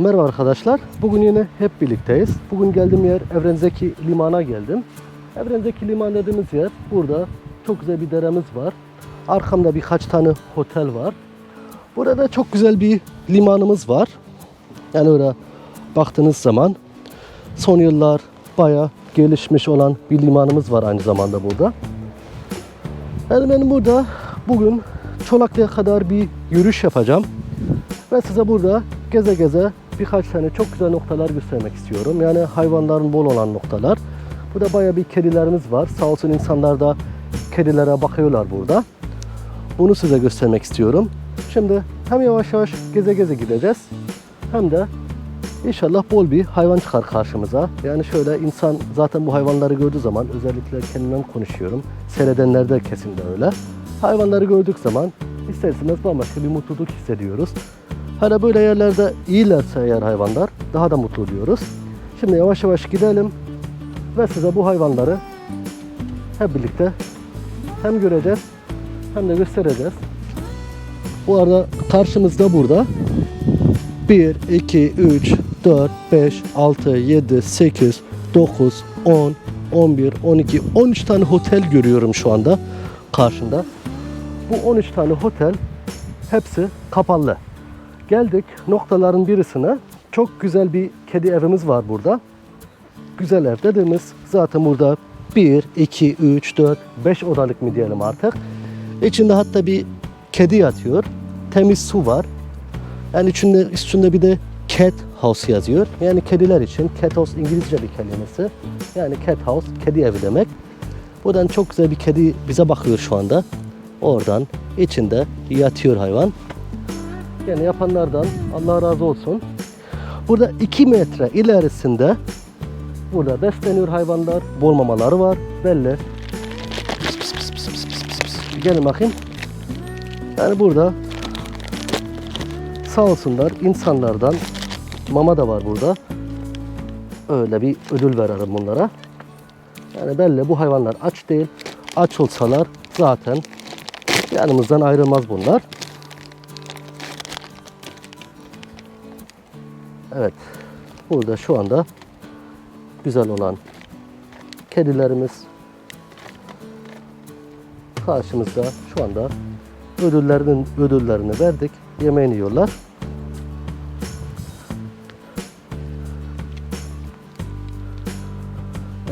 Merhaba arkadaşlar. Bugün yine hep birlikteyiz. Bugün geldiğim yer Evrenzeki Liman'a geldim. Evrenzeki Liman dediğimiz yer burada çok güzel bir deremiz var. Arkamda birkaç tane otel var. Burada çok güzel bir limanımız var. Yani öyle baktığınız zaman son yıllar baya gelişmiş olan bir limanımız var aynı zamanda burada. Yani ben burada bugün Çolaklı'ya kadar bir yürüyüş yapacağım. Ve size burada geze geze birkaç tane çok güzel noktalar göstermek istiyorum. Yani hayvanların bol olan noktalar. Burada baya bir kedilerimiz var. Sağ olsun insanlar da kedilere bakıyorlar burada. Bunu size göstermek istiyorum. Şimdi hem yavaş yavaş geze geze gideceğiz. Hem de inşallah bol bir hayvan çıkar karşımıza. Yani şöyle insan zaten bu hayvanları gördüğü zaman özellikle kendimden konuşuyorum. Seyredenler de kesin de öyle. Hayvanları gördük zaman isterseniz bambaşka bir mutluluk hissediyoruz. Hani böyle yerlerde iyilerse eğer hayvanlar daha da mutlu oluyoruz. Şimdi yavaş yavaş gidelim ve size bu hayvanları hep birlikte hem göreceğiz hem de göstereceğiz. Bu arada karşımızda burada 1, 2, 3, 4, 5, 6, 7, 8, 9, 10, 11, 12, 13 tane otel görüyorum şu anda karşımda. Bu 13 tane otel hepsi kapalı. Geldik noktaların birisine. Çok güzel bir kedi evimiz var burada. Güzel ev dediğimiz zaten burada 1, 2, 3, 4, 5 odalık mı diyelim artık. İçinde hatta bir kedi yatıyor. Temiz su var. Yani içinde, üstünde bir de cat house yazıyor. Yani kediler için. Cat house İngilizce bir kelimesi. Yani cat house, kedi evi demek. Buradan çok güzel bir kedi bize bakıyor şu anda. Oradan içinde yatıyor hayvan. Yani yapanlardan Allah razı olsun. Burada 2 metre ilerisinde burada besleniyor hayvanlar. Bol mamaları var. Belli. Pıs pıs pıs pıs pıs pıs pıs. Gelin bakayım. Yani burada sağ olsunlar insanlardan mama da var burada. Öyle bir ödül verelim bunlara. Yani belli bu hayvanlar aç değil. Aç olsalar zaten yanımızdan ayrılmaz bunlar. Evet. Burada şu anda güzel olan kedilerimiz karşımızda şu anda ödüllerinin ödüllerini verdik. Yemeğini yiyorlar.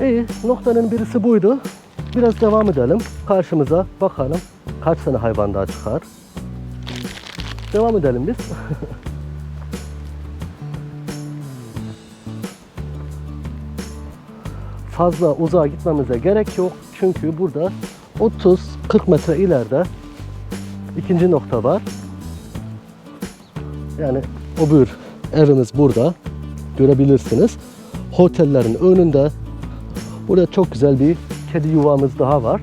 İyi, noktanın birisi buydu. Biraz devam edelim. Karşımıza bakalım kaç tane hayvan daha çıkar. Devam edelim biz. fazla uzağa gitmemize gerek yok. Çünkü burada 30-40 metre ileride ikinci nokta var. Yani öbür evimiz burada. Görebilirsiniz. Otellerin önünde burada çok güzel bir kedi yuvamız daha var.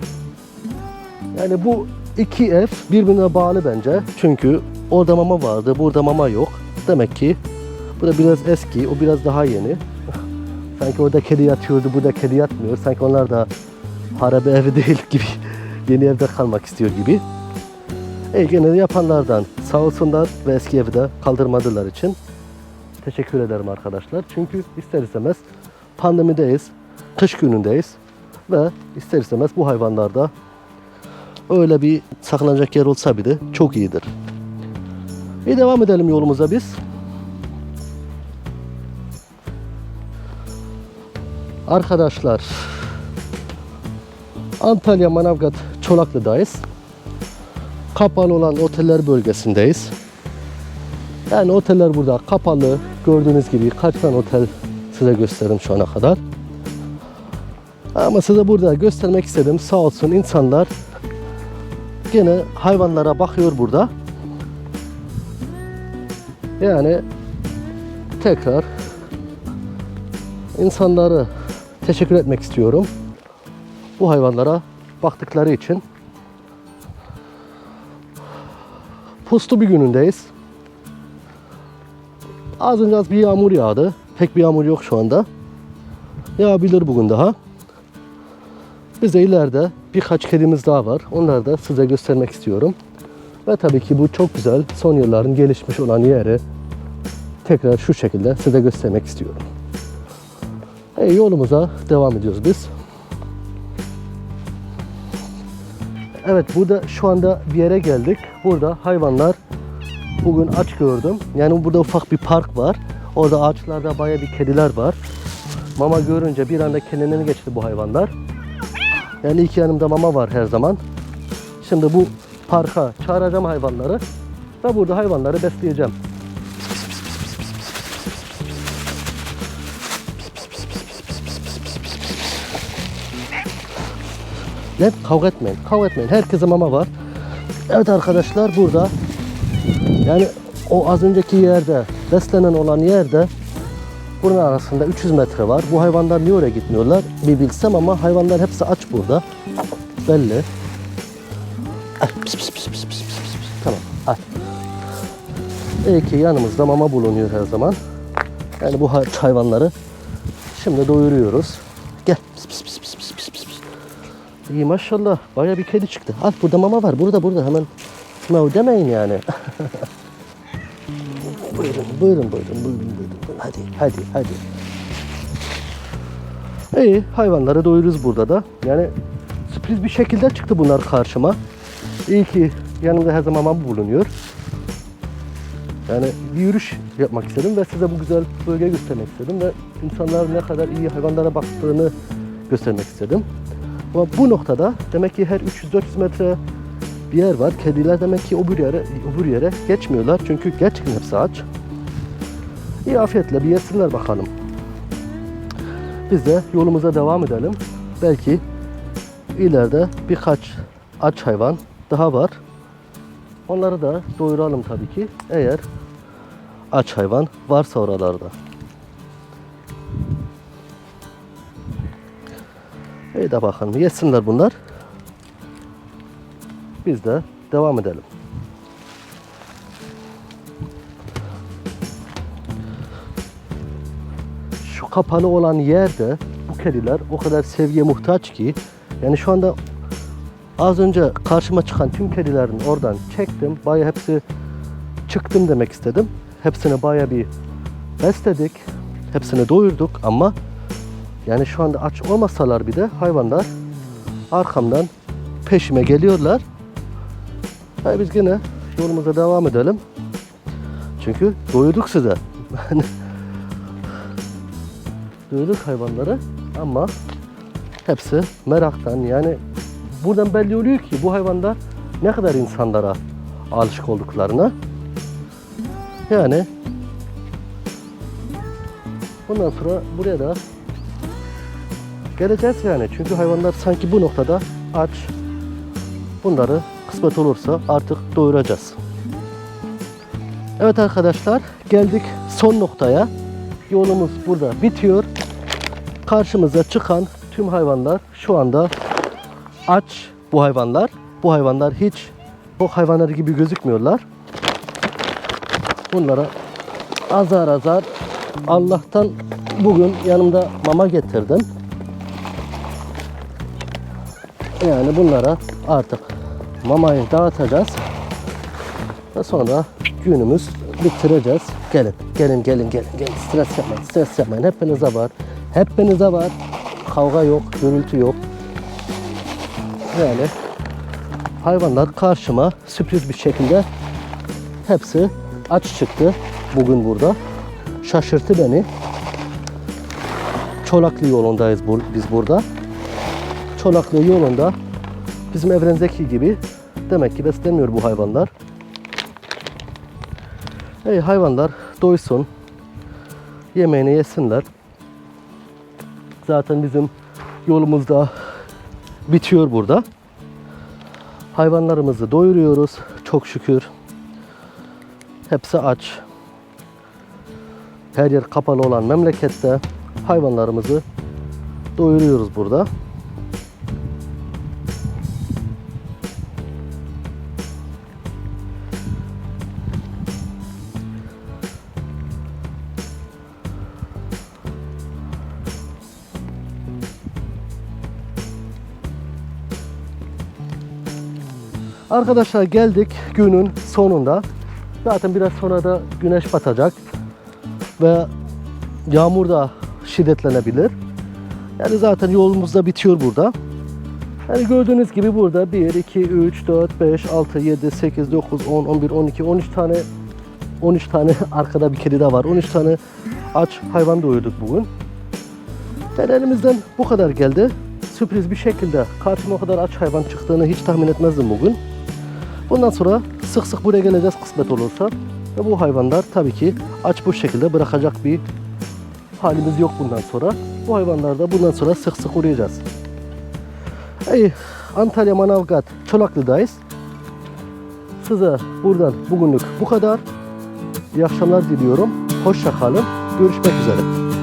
Yani bu iki ev birbirine bağlı bence. Çünkü orada mama vardı, burada mama yok. Demek ki bu biraz eski, o biraz daha yeni. Sanki orada kedi yatıyordu, burada kedi yatmıyor. Sanki onlar da harabe evi değil gibi, yeni evde kalmak istiyor gibi. E gene de yapanlardan sağ olsunlar ve eski evi de kaldırmadılar için teşekkür ederim arkadaşlar. Çünkü ister istemez pandemideyiz, kış günündeyiz ve ister istemez bu hayvanlarda öyle bir saklanacak yer olsa bile çok iyidir. İyi devam edelim yolumuza biz. Arkadaşlar Antalya Manavgat Çolaklı'dayız. Kapalı olan oteller bölgesindeyiz. Yani oteller burada kapalı. Gördüğünüz gibi kaç tane otel size gösterdim şu ana kadar. Ama size burada göstermek istedim. Sağ olsun insanlar gene hayvanlara bakıyor burada. Yani tekrar insanları teşekkür etmek istiyorum. Bu hayvanlara baktıkları için. Puslu bir günündeyiz. Az önce az bir yağmur yağdı. Pek bir yağmur yok şu anda. Yağabilir bugün daha. Bize ileride birkaç kedimiz daha var. Onları da size göstermek istiyorum. Ve tabii ki bu çok güzel son yılların gelişmiş olan yeri tekrar şu şekilde size göstermek istiyorum. E, yolumuza devam ediyoruz biz. Evet burada şu anda bir yere geldik. Burada hayvanlar bugün aç gördüm. Yani burada ufak bir park var. Orada ağaçlarda baya bir kediler var. Mama görünce bir anda kendilerini geçti bu hayvanlar. Yani iki yanımda mama var her zaman. Şimdi bu parka çağıracağım hayvanları ve burada hayvanları besleyeceğim. Lan kavga etmeyin, kavga etmeyin. Herkese mama var. Evet arkadaşlar burada yani o az önceki yerde beslenen olan yerde bunun arasında 300 metre var. Bu hayvanlar niye oraya gitmiyorlar bir bilsem ama hayvanlar hepsi aç burada. Belli. Al, pis, pis, pis, pis, pis, pis, pis. Tamam al. İyi ki yanımızda mama bulunuyor her zaman. Yani bu hay- hayvanları şimdi doyuruyoruz. İyi maşallah. Baya bir kedi çıktı. Al burada mama var. Burada burada hemen. No demeyin yani. buyurun, buyurun, buyurun, buyurun, buyurun. Hadi, hadi, hadi. İyi, hayvanları doyururuz burada da. Yani sürpriz bir şekilde çıktı bunlar karşıma. İyi ki yanımda her zaman mama bulunuyor. Yani bir yürüyüş yapmak istedim ve size bu güzel bölgeyi göstermek istedim ve insanlar ne kadar iyi hayvanlara baktığını göstermek istedim. Ama bu noktada demek ki her 300-400 metre bir yer var. Kediler demek ki öbür yere, öbür yere geçmiyorlar. Çünkü gerçekten hepsi aç. İyi afiyetle bir yesinler bakalım. Biz de yolumuza devam edelim. Belki ileride birkaç aç hayvan daha var. Onları da doyuralım tabii ki. Eğer aç hayvan varsa oralarda. İyi de bakalım yesinler bunlar. Biz de devam edelim. Şu kapalı olan yerde bu kediler o kadar sevgiye muhtaç ki yani şu anda az önce karşıma çıkan tüm kedilerin oradan çektim. Baya hepsi çıktım demek istedim. Hepsini baya bir besledik. Hepsini doyurduk ama yani şu anda aç olmasalar bir de hayvanlar arkamdan peşime geliyorlar. Hayır biz yine yolumuza devam edelim. Çünkü doyurduk size. doyurduk hayvanları ama hepsi meraktan yani buradan belli oluyor ki bu hayvanlar ne kadar insanlara alışık olduklarını. Yani bundan sonra buraya da geleceğiz yani. Çünkü hayvanlar sanki bu noktada aç. Bunları kısmet olursa artık doyuracağız. Evet arkadaşlar geldik son noktaya. Yolumuz burada bitiyor. Karşımıza çıkan tüm hayvanlar şu anda aç bu hayvanlar. Bu hayvanlar hiç o hayvanlar gibi gözükmüyorlar. Bunlara azar azar Allah'tan bugün yanımda mama getirdim. Yani bunlara artık mamayı dağıtacağız. Ve sonra günümüz bitireceğiz. Gelin, gelin, gelin, gelin, gelin. Stres yapmayın, stres yapmayın. Hepinize var. Hepinize var. Kavga yok, gürültü yok. Yani hayvanlar karşıma sürpriz bir şekilde hepsi aç çıktı bugün burada. Şaşırttı beni. Çolaklı yolundayız bu- biz burada. Çolaklı yolunda bizim evrendeki gibi demek ki besleniyor bu hayvanlar. Ey hayvanlar doysun. Yemeğini yesinler. Zaten bizim yolumuzda bitiyor burada. Hayvanlarımızı doyuruyoruz çok şükür. Hepsi aç. Her yer kapalı olan memlekette hayvanlarımızı doyuruyoruz burada. Arkadaşlar geldik günün sonunda. Zaten biraz sonra da güneş batacak. ve yağmur da şiddetlenebilir. Yani zaten yolumuz da bitiyor burada. Yani gördüğünüz gibi burada 1, 2, 3, 4, 5, 6, 7, 8, 9, 10, 11, 12, 13 tane 13 tane arkada bir kedi de var. 13 tane aç hayvan doyurduk bugün. Yani elimizden bu kadar geldi. Sürpriz bir şekilde karşıma o kadar aç hayvan çıktığını hiç tahmin etmezdim bugün. Bundan sonra sık sık buraya geleceğiz kısmet olursa. Ve bu hayvanlar tabii ki aç bu şekilde bırakacak bir halimiz yok bundan sonra. Bu hayvanlar da bundan sonra sık sık uğrayacağız. Ey Antalya Manavgat Çolaklı'dayız. Size buradan bugünlük bu kadar. İyi akşamlar diliyorum. Hoşça kalın. Görüşmek üzere.